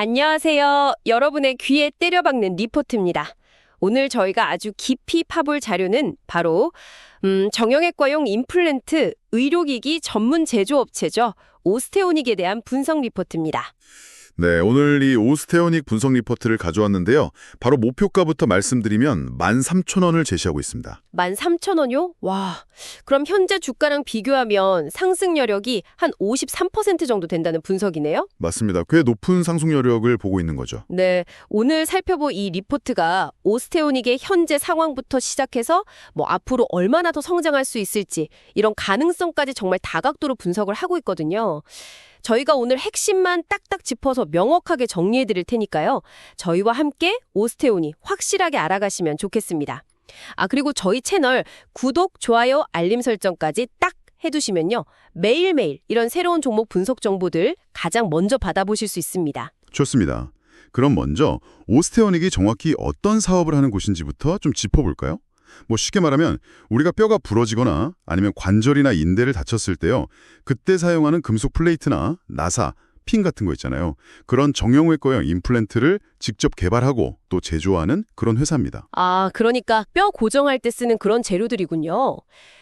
안녕하세요. 여러분의 귀에 때려박는 리포트입니다. 오늘 저희가 아주 깊이 파볼 자료는 바로 음, 정형외과용 임플란트 의료기기 전문 제조업체죠. 오스테오닉에 대한 분석 리포트입니다. 네, 오늘 이 오스테오닉 분석 리포트를 가져왔는데요. 바로 목표가부터 말씀드리면 13,000원을 제시하고 있습니다. 13,000원요? 와, 그럼 현재 주가랑 비교하면 상승 여력이 한 53% 정도 된다는 분석이네요? 맞습니다. 꽤 높은 상승 여력을 보고 있는 거죠. 네, 오늘 살펴볼 이 리포트가 오스테오닉의 현재 상황부터 시작해서 뭐 앞으로 얼마나 더 성장할 수 있을지 이런 가능성까지 정말 다각도로 분석을 하고 있거든요. 저희가 오늘 핵심만 딱딱 짚어서 명확하게 정리해 드릴 테니까요. 저희와 함께 오스테오닉 확실하게 알아가시면 좋겠습니다. 아, 그리고 저희 채널 구독, 좋아요, 알림 설정까지 딱 해두시면요. 매일매일 이런 새로운 종목 분석 정보들 가장 먼저 받아보실 수 있습니다. 좋습니다. 그럼 먼저 오스테오닉이 정확히 어떤 사업을 하는 곳인지부터 좀 짚어볼까요? 뭐 쉽게 말하면 우리가 뼈가 부러지거나 아니면 관절이나 인대를 다쳤을 때요. 그때 사용하는 금속 플레이트나 나사, 핀 같은 거 있잖아요. 그런 정형외과용 임플란트를 직접 개발하고 또 제조하는 그런 회사입니다. 아, 그러니까 뼈 고정할 때 쓰는 그런 재료들이군요.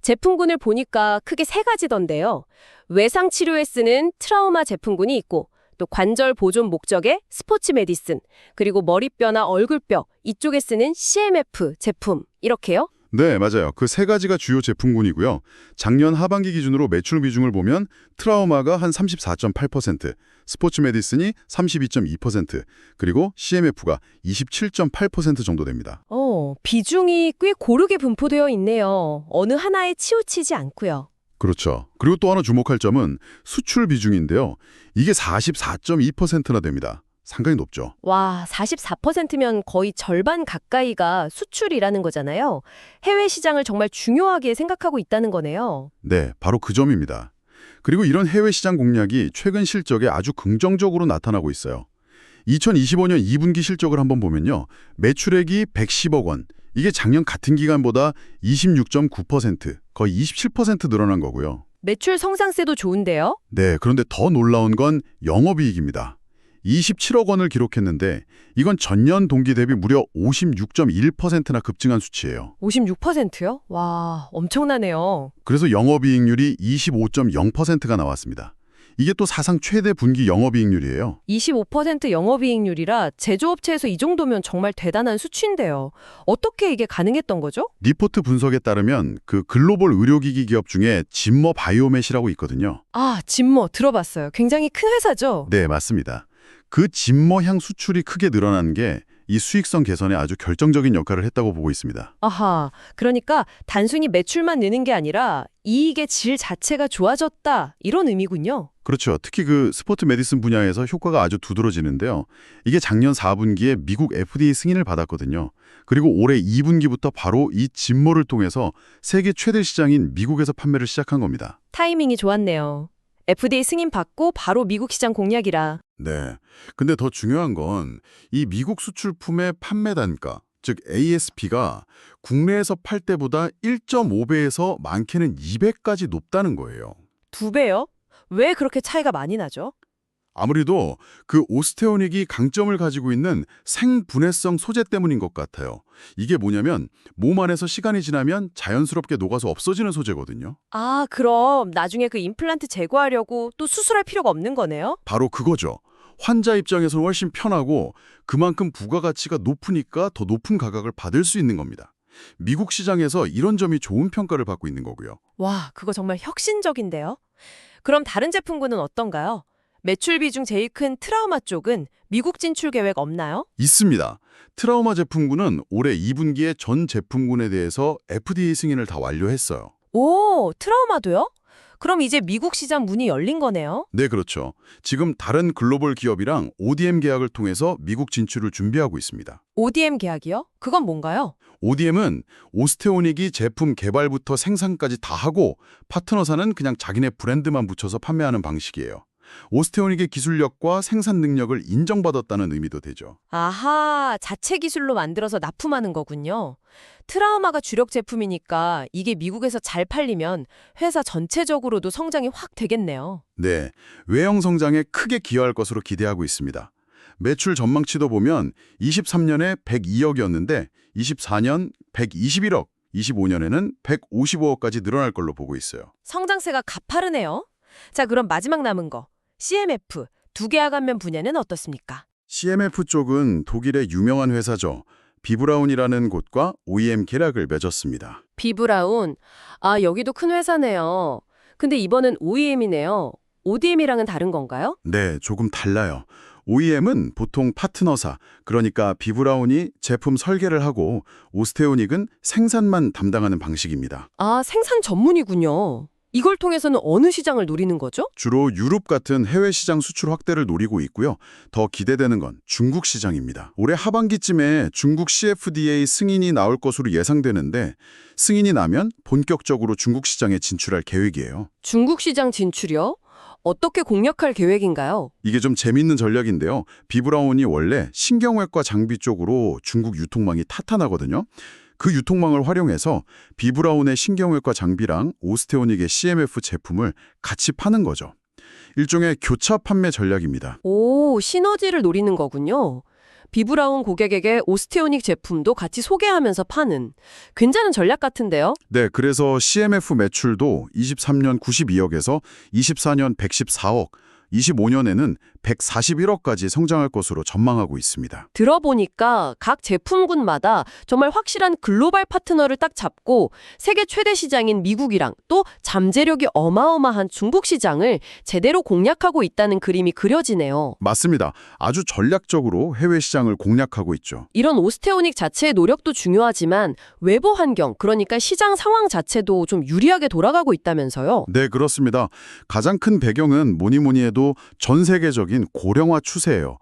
제품군을 보니까 크게 세 가지던데요. 외상 치료에 쓰는 트라우마 제품군이 있고 또 관절 보존 목적의 스포츠 메디슨, 그리고 머리뼈나 얼굴뼈 이쪽에 쓰는 CMF 제품 이렇게요? 네, 맞아요. 그 세 가지가 주요 제품군이고요. 작년 하반기 기준으로 매출 비중을 보면 트라우마가 한 34.8%, 스포츠 메디슨이 32.2%, 그리고 CMF가 27.8% 정도 됩니다. 어, 비중이 꽤 고르게 분포되어 있네요. 어느 하나에 치우치지 않고요. 그렇죠. 그리고 또 하나 주목할 점은 수출 비중인데요. 이게 44.2%나 됩니다. 상당히 높죠. 와, 44%면 거의 절반 가까이가 수출이라는 거잖아요. 해외 시장을 정말 중요하게 생각하고 있다는 거네요. 네, 바로 그 점입니다. 그리고 이런 해외 시장 공략이 최근 실적에 아주 긍정적으로 나타나고 있어요. 2025년 2분기 실적을 한번 보면요. 매출액이 110억 원. 이게 작년 같은 기간보다 26.9%, 거의 27% 늘어난 거고요. 매출 성장세도 좋은데요? 네, 그런데 더 놀라운 건 영업이익입니다. 27억 원을 기록했는데 이건 전년 동기 대비 무려 56.1%나 급증한 수치예요. 56%요? 와, 엄청나네요. 그래서 영업이익률이 25.0%가 나왔습니다. 이게 또 사상 최대 분기 영업이익률이에요. 25% 영업이익률이라 제조업체에서 이 정도면 정말 대단한 수치인데요. 어떻게 이게 가능했던 거죠? 리포트 분석에 따르면 그 글로벌 의료기기 기업 중에 진머 바이오맷이라고 있거든요. 아, 진모 들어봤어요. 굉장히 큰 회사죠? 네, 맞습니다. 그 진머향 수출이 크게 늘어난 게 이 수익성 개선에 아주 결정적인 역할을 했다고 보고 있습니다. 아하, 그러니까 단순히 매출만 느는 게 아니라 이익의 질 자체가 좋아졌다 이런 의미군요. 그렇죠. 특히 그 스포츠 메디슨 분야에서 효과가 아주 두드러지는데요. 이게 작년 4분기에 미국 FDA 승인을 받았거든요. 그리고 올해 2분기부터 바로 이 진모를 통해서 세계 최대 시장인 미국에서 판매를 시작한 겁니다. 타이밍이 좋았네요. FDA 승인 받고 바로 미국 시장 공략이라. 네. 근데 더 중요한 건 이 미국 수출품의 판매 단가, 즉 ASP가 국내에서 팔 때보다 1.5배에서 많게는 2배까지 높다는 거예요. 두 배요? 왜 그렇게 차이가 많이 나죠? 아무래도 그 오스테오닉이 강점을 가지고 있는 생분해성 소재 때문인 것 같아요. 이게 뭐냐면 몸 안에서 시간이 지나면 자연스럽게 녹아서 없어지는 소재거든요. 아, 그럼 나중에 그 임플란트 제거하려고 또 수술할 필요가 없는 거네요? 바로 그거죠. 환자 입장에서는 훨씬 편하고 그만큼 부가가치가 높으니까 더 높은 가격을 받을 수 있는 겁니다. 미국 시장에서 이런 점이 좋은 평가를 받고 있는 거고요. 와, 그거 정말 혁신적인데요? 그럼 다른 제품군은 어떤가요? 매출 비중 제일 큰 트라우마 쪽은 미국 진출 계획 없나요? 있습니다. 트라우마 제품군은 올해 2분기에 전 제품군에 대해서 FDA 승인을 다 완료했어요. 오, 트라우마도요? 그럼 이제 미국 시장 문이 열린 거네요? 네, 그렇죠. 지금 다른 글로벌 기업이랑 ODM 계약을 통해서 미국 진출을 준비하고 있습니다. ODM 계약이요? 그건 뭔가요? ODM은 오스테오닉이 제품 개발부터 생산까지 다 하고 파트너사는 그냥 자기네 브랜드만 붙여서 판매하는 방식이에요. 오스테오닉의 기술력과 생산 능력을 인정받았다는 의미도 되죠. 아하, 자체 기술로 만들어서 납품하는 거군요. 트라우마가 주력 제품이니까 이게 미국에서 잘 팔리면 회사 전체적으로도 성장이 확 되겠네요. 네, 외형 성장에 크게 기여할 것으로 기대하고 있습니다. 매출 전망치도 보면 23년에 102억이었는데 24년 121억, 25년에는 155억까지 늘어날 걸로 보고 있어요. 성장세가 가파르네요. 자, 그럼 마지막 남은 거. CMF, 두 계약 안면 분야는 어떻습니까? CMF 쪽은 독일의 유명한 회사죠. 비브라운이라는 곳과 OEM 계약을 맺었습니다. 비브라운. 아, 여기도 큰 회사네요. 근데 이번엔 OEM이네요. ODM이랑은 다른 건가요? 네, 조금 달라요. OEM은 보통 파트너사, 그러니까 비브라운이 제품 설계를 하고 오스테오닉은 생산만 담당하는 방식입니다. 아, 생산 전문이군요. 이걸 통해서는 어느 시장을 노리는 거죠? 주로 유럽 같은 해외 시장 수출 확대를 노리고 있고요. 더 기대되는 건 중국 시장입니다. 올해 하반기쯤에 중국 CFDA 승인이 나올 것으로 예상되는데 승인이 나면 본격적으로 중국 시장에 진출할 계획이에요. 중국 시장 진출이요? 어떻게 공략할 계획인가요? 이게 좀 재밌는 전략인데요. 비브라운이 원래 신경외과 장비 쪽으로 중국 유통망이 탄탄하거든요. 그 유통망을 활용해서 비브라운의 신경외과 장비랑 오스테오닉의 CMF 제품을 같이 파는 거죠. 일종의 교차 판매 전략입니다. 오, 시너지를 노리는 거군요. 비브라운 고객에게 오스테오닉 제품도 같이 소개하면서 파는 괜찮은 전략 같은데요? 네, 그래서 CMF 매출도 23년 92억에서 24년 114억, 25년에는 141억까지 성장할 것으로 전망하고 있습니다. 들어보니까 각 제품군마다 정말 확실한 글로벌 파트너를 딱 잡고 세계 최대 시장인 미국이랑 또 잠재력이 어마어마한 중국 시장을 제대로 공략하고 있다는 그림이 그려지네요. 맞습니다. 아주 전략적으로 해외 시장을 공략하고 있죠. 이런 오스테오닉 자체의 노력도 중요하지만 외부 환경, 그러니까 시장 상황 자체도 좀 유리하게 돌아가고 있다면서요. 네, 그렇습니다. 가장 큰 배경은 뭐니 뭐니 해도 전 세계적인 고령화 추세예요.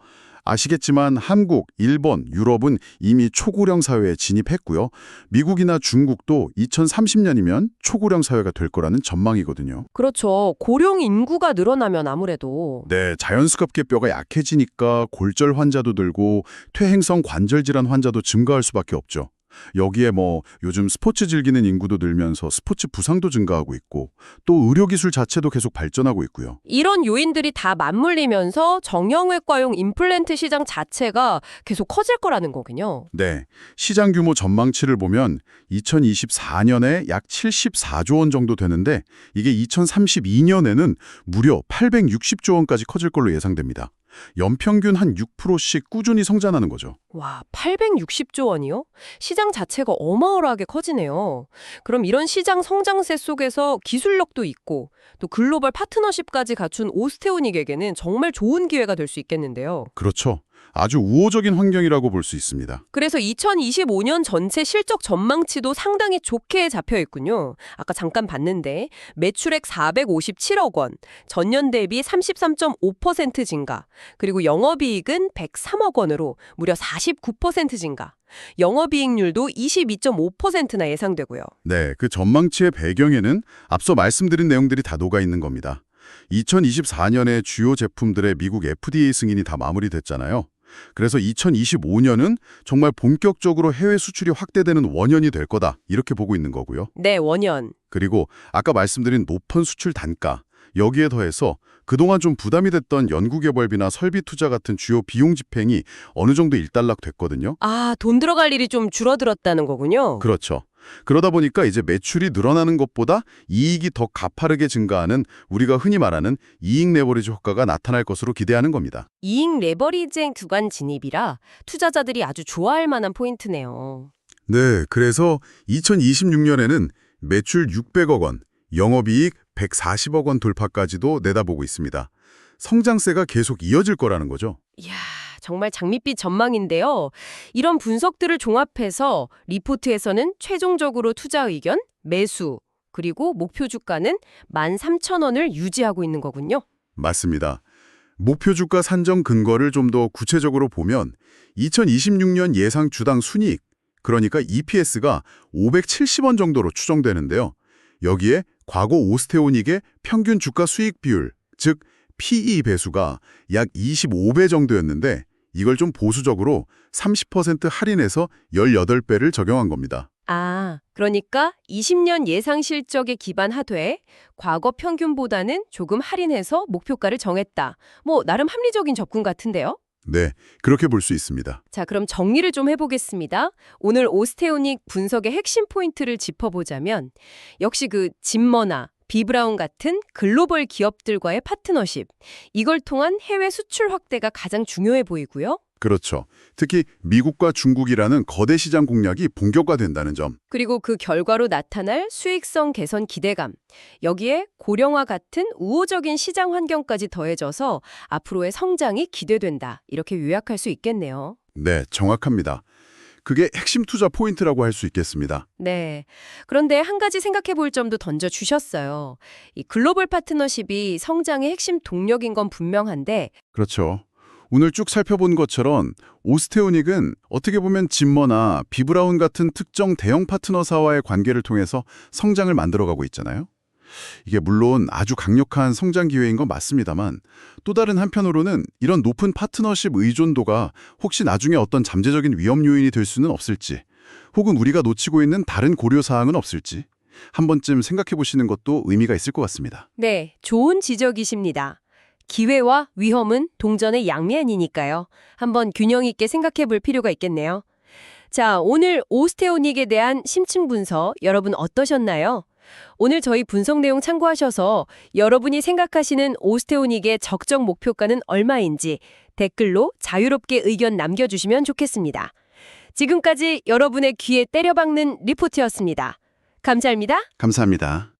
아시겠지만 한국, 일본, 유럽은 이미 초고령 사회에 진입했고요. 미국이나 중국도 2030년이면 초고령 사회가 될 거라는 전망이거든요. 그렇죠. 고령 인구가 늘어나면 아무래도 네, 자연스럽게 뼈가 약해지니까 골절 환자도 늘고 퇴행성 관절 질환 환자도 증가할 수밖에 없죠. 여기에 뭐 요즘 스포츠 즐기는 인구도 늘면서 스포츠 부상도 증가하고 있고 또 의료기술 자체도 계속 발전하고 있고요. 이런 요인들이 다 맞물리면서 정형외과용 임플란트 시장 자체가 계속 커질 거라는 거군요. 네, 시장 규모 전망치를 보면 2024년에 약 74조 원 정도 되는데 이게 2032년에는 무려 860조 원까지 커질 걸로 예상됩니다. 연평균 한 6%씩 꾸준히 성장하는 거죠. 와, 860조 원이요? 시장 자체가 어마어마하게 커지네요. 그럼 이런 시장 성장세 속에서 기술력도 있고 또 글로벌 파트너십까지 갖춘 오스테오닉에게는 정말 좋은 기회가 될 수 있겠는데요. 그렇죠. 아주 우호적인 환경이라고 볼 수 있습니다. 그래서 2025년 전체 실적 전망치도 상당히 좋게 잡혀 있군요. 아까 잠깐 봤는데 매출액 457억 원, 전년 대비 33.5% 증가, 그리고 영업이익은 103억 원으로 무려 49% 증가. 영업이익률도 22.5%나 예상되고요. 네, 그 전망치의 배경에는 앞서 말씀드린 내용들이 다 녹아 있는 겁니다. 2024년에 주요 제품들의 미국 FDA 승인이 다 마무리됐잖아요. 그래서 2025년은 정말 본격적으로 해외 수출이 확대되는 원년이 될 거다 이렇게 보고 있는 거고요. 네, 원년. 그리고 아까 말씀드린 높은 수출 단가 여기에 더해서 그동안 좀 부담이 됐던 연구개발비나 설비 투자 같은 주요 비용 집행이 어느 정도 일단락 됐거든요. 아, 돈 들어갈 일이 좀 줄어들었다는 거군요. 그렇죠. 그러다 보니까 이제 매출이 늘어나는 것보다 이익이 더 가파르게 증가하는 우리가 흔히 말하는 이익 레버리지 효과가 나타날 것으로 기대하는 겁니다. 이익 레버리징 구간 진입이라 투자자들이 아주 좋아할 만한 포인트네요. 네, 그래서 2026년에는 매출 600억 원, 영업이익 140억 원 돌파까지도 내다보고 있습니다. 성장세가 계속 이어질 거라는 거죠. 이야, 정말 장밋빛 전망인데요. 이런 분석들을 종합해서 리포트에서는 최종적으로 투자 의견, 매수, 그리고 목표 주가는 13,000원을 유지하고 있는 거군요. 맞습니다. 목표 주가 산정 근거를 좀 더 구체적으로 보면 2026년 예상 주당 순이익, 그러니까 EPS가 570원 정도로 추정되는데요. 여기에 과거 오스테오닉의 평균 주가 수익 비율, 즉 PE 배수가 약 25배 정도였는데 이걸 좀 보수적으로 30% 할인해서 18배를 적용한 겁니다. 아, 그러니까 20년 예상 실적에 기반하되 과거 평균보다는 조금 할인해서 목표가를 정했다. 뭐 나름 합리적인 접근 같은데요. 네, 그렇게 볼 수 있습니다. 자, 그럼 정리를 좀 해보겠습니다. 오늘 오스테오닉 분석의 핵심 포인트를 짚어보자면 역시 그 짐머나 비브라운 같은 글로벌 기업들과의 파트너십 이걸 통한 해외 수출 확대가 가장 중요해 보이고요. 그렇죠. 특히 미국과 중국이라는 거대 시장 공략이 본격화된다는 점. 그리고 그 결과로 나타날 수익성 개선 기대감. 여기에 고령화 같은 우호적인 시장 환경까지 더해져서 앞으로의 성장이 기대된다. 이렇게 요약할 수 있겠네요. 네, 정확합니다. 그게 핵심 투자 포인트라고 할 수 있겠습니다. 네. 그런데 한 가지 생각해 볼 점도 던져 주셨어요. 이 글로벌 파트너십이 성장의 핵심 동력인 건 분명한데 그렇죠. 오늘 쭉 살펴본 것처럼 오스테오닉은 어떻게 보면 짐머나 비브라운 같은 특정 대형 파트너사와의 관계를 통해서 성장을 만들어가고 있잖아요. 이게 물론 아주 강력한 성장 기회인 건 맞습니다만 또 다른 한편으로는 이런 높은 파트너십 의존도가 혹시 나중에 어떤 잠재적인 위험 요인이 될 수는 없을지 혹은 우리가 놓치고 있는 다른 고려 사항은 없을지 한 번쯤 생각해 보시는 것도 의미가 있을 것 같습니다. 네, 좋은 지적이십니다. 기회와 위험은 동전의 양면이니까요. 한번 균형 있게 생각해 볼 필요가 있겠네요. 자, 오늘 오스테오닉에 대한 심층 분석 여러분 어떠셨나요? 오늘 저희 분석 내용 참고하셔서 여러분이 생각하시는 오스테오닉의 적정 목표가는 얼마인지 댓글로 자유롭게 의견 남겨주시면 좋겠습니다. 지금까지 여러분의 귀에 때려박는 리포트였습니다. 감사합니다. 감사합니다.